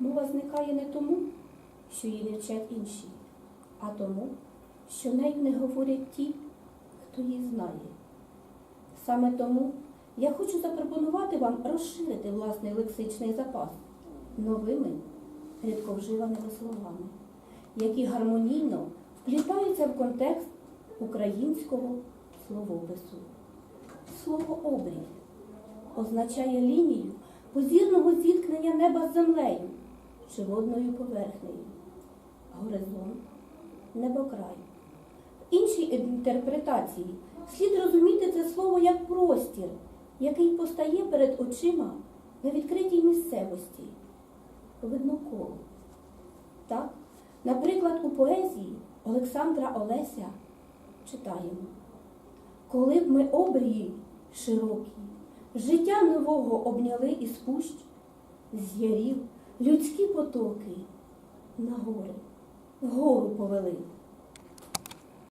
Мова зникає не тому, що її не вчать інші, а тому, що нею не говорять ті, хто її знає. Саме тому я хочу запропонувати вам розширити власний лексичний запас новими рідковживаними словами, які гармонійно вплітаються в контекст українського словопису. Слово обрій означає лінію позірного зіткнення неба з землею чи водною поверхнею. Горизонт небокрай. В іншій інтерпретації слід розуміти це слово як простір, який постає перед очима на відкритій місцевості. Видно коло. Так, наприклад, у поезії Олександра Олеся читаємо. Коли б ми обрії широкі, життя нового обняли із пущ, з ярів людські потоки на гори, вгору повели.